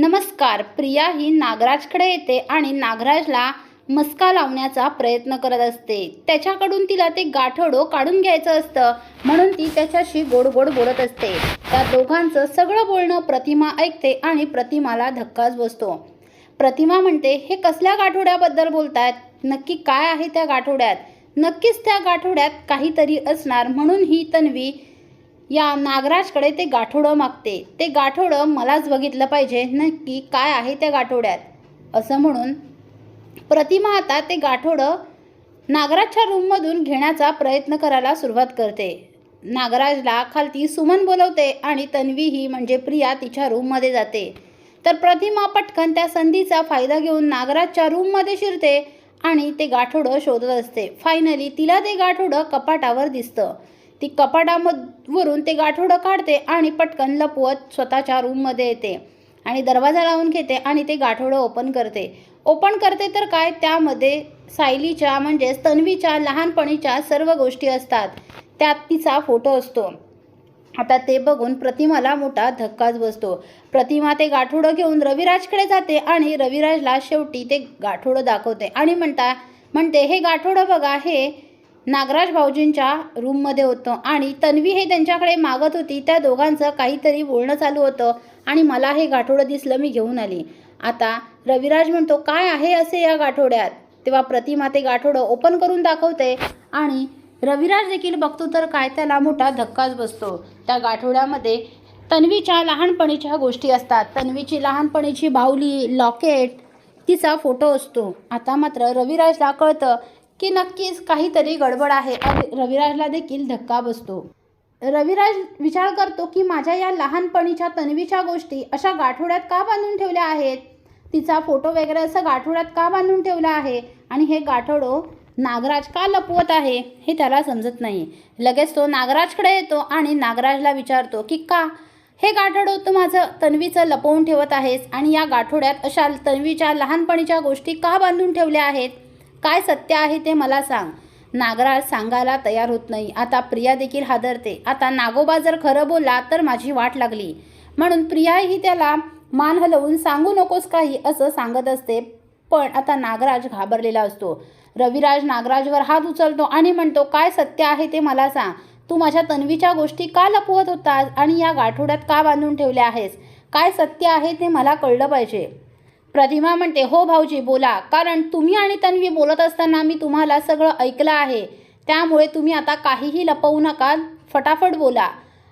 नमस्कार प्रिया ही नागराजकडे येते आणि नागराजला मस्का लावण्याचा प्रयत्न करत असते. त्याच्याकडून तिला ते गाठोडो काढून घ्यायचं असतं. म्हणून ती त्याच्याशी गोड गोड बोलत असते. त्या दोघांचं सगळं बोलणं प्रतिमा ऐकते आणि प्रतिमाला धक्काच बसतो. प्रतिमा म्हणते हे कसल्या गाठोड्याबद्दल बोलतायत? नक्की काय आहे त्या गाठोड्यात? नक्कीच त्या गाठोड्यात काहीतरी असणार. म्हणून ही तन्वी या नागराजकडे ते गाठोडं मागते. ते गाठोडं मलाच बघितलं पाहिजे. नक्की काय आहे त्या गाठोड्यात? असं म्हणून प्रतिमा आता ते गाठोडं नागराजच्या रूममधून घेण्याचा प्रयत्न करायला सुरुवात करते. नागराजला खालती सुमन बोलवते आणि तन्वी ही म्हणजे प्रिया तिच्या रूममध्ये जाते. तर प्रतिमा पटकन त्या संधीचा फायदा घेऊन नागराजच्या रूममध्ये शिरते आणि ते गाठोडं शोधत असते. फायनली तिला ते गाठोडं कपाटावर दिसतं. ती कपाटामधवरून ते गाठोडं काढते आणि पटकन लपवत स्वतःच्या रूममध्ये येते. आणि दरवाजा लावून घेते आणि ते गाठोडं ओपन करते. ओपन करते तर काय? त्यामध्ये सायलीच्या म्हणजेच तन्वीच्या लहानपणीच्या सर्व गोष्टी असतात. त्यात तिचा फोटो असतो. आता ते बघून प्रतिमाला मोठा धक्काच बसतो. प्रतिमा ते गाठोडं घेऊन रविराजकडे जाते आणि रविराजला शेवटी ते गाठोडं दाखवते आणि म्हणता म्हणते हे गाठोडं बघा हे नागराज भाऊजींच्या रूममध्ये होतं. आणि तन्वी हे त्यांच्याकडे मागत होती. त्या दोघांचं काहीतरी बोलणं चालू होतं. आणि मला हे गाठोडं दिसलं मी घेऊन आली. आता रविराज म्हणतो काय आहे असे या गाठोड्यात? तेव्हा प्रतिमा ते गाठोडं ओपन करून दाखवते. आणि रविराज देखील बघतो तर काय त्याला मोठा धक्काच बसतो. त्या गाठोड्यामध्ये तन्वीच्या लहानपणीच्या गोष्टी असतात. तन्वीची लहानपणीची बाहुली लॉकेट तिचा फोटो असतो. आता मात्र रविराजला कळतं की नक्कीच काहीतरी गडबड आहे. आणि रविराजला देखील धक्का बसतो. रविराज विचार करतो की माझ्या या लहानपणीच्या तन्वीच्या गोष्टी अशा गाठोड्यात का बांधून ठेवल्या आहेत? तिचा फोटो वगैरे असं गाठोड्यात का बांधून ठेवला आहे? आणि हे गाठोडो नागराज का लपवत आहे हे त्याला समजत नाही. लगेच तो नागराजकडे येतो आणि नागराजला विचारतो की का? हे गाठोडो तू माझं तन्वीचं लपवून ठेवत आहेस आणि या गाठोड्यात अशा तन्वीच्या लहानपणीच्या गोष्टी का बांधून ठेवल्या आहेत? काय सत्य आहे ते मला सांग. नागराज सांगायला तयार होत नाही. आता प्रिया देखील हादरते. आता नागोबा जर खरं बोलला तर माझी वाट लागली. म्हणून प्रियाही त्याला मान हलवून सांगू नकोस काही असं सांगत असते. पण आता नागराज घाबरलेला असतो. रविराज नागराजवर हात उचलतो आणि म्हणतो काय सत्य आहे ते मला सांग. तू माझ्या तन्वीच्या गोष्टी का लपवत होतास आणि या गाठोड्यात का बांधून ठेवल्या आहेस? काय सत्य आहे ते मला कळलं पाहिजे. प्रतिमा म्हणते हो भाऊजी बोला. कारण तुम्ही आणि तन्वी बोलत असताना मी तुम्हाला सगळं ऐकलं आहे. त्यामुळे तुम्ही आता काहीही लपवू नका. फटाफट बोला.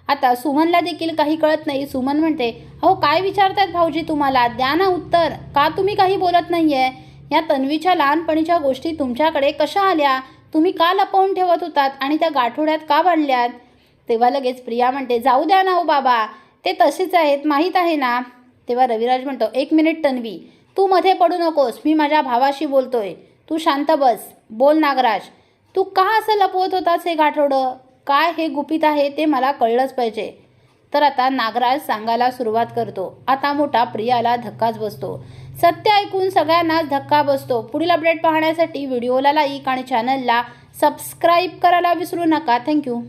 आता सुमनला देखील काही कळत नाही. सुमन म्हणते अहो काय विचारतात भाऊजी तुम्हाला? द्या ना उत्तर. का तुम्ही काही बोलत नाही आहे या तन्वीच्या लहानपणीच्या गोष्टी तुमच्याकडे कशा आल्या? तुम्ही का लपवून ठेवत होतात आणि त्या गाठोड्यात का बांधल्यात तेव्हा लगेच प्रिया म्हणते जाऊ द्या ना हो बाबा. ते तसेच आहेत. माहीत आहे ना. तेव्हा रविराज म्हणतो एक मिनिट तन्वी तू मध्ये पडू नकोस मी माझ्या भावाशी बोलतोय. तू शांत बस बोल नागराज. तू का असं लपवत होतास हे गाठोडं? काय हे गुपित आहे ते मला कळलंच पाहिजे. तर आता नागराज सांगायला सुरुवात करतो. आता मोठा प्रियाला धक्काच बसतो. सत्य ऐकून सगळ्यांनाच धक्का बसतो. पुढील अपडेट पाहण्यासाठी व्हिडिओला लाईक आणि चॅनलला सबस्क्राईब करायला विसरू नका. थँक्यू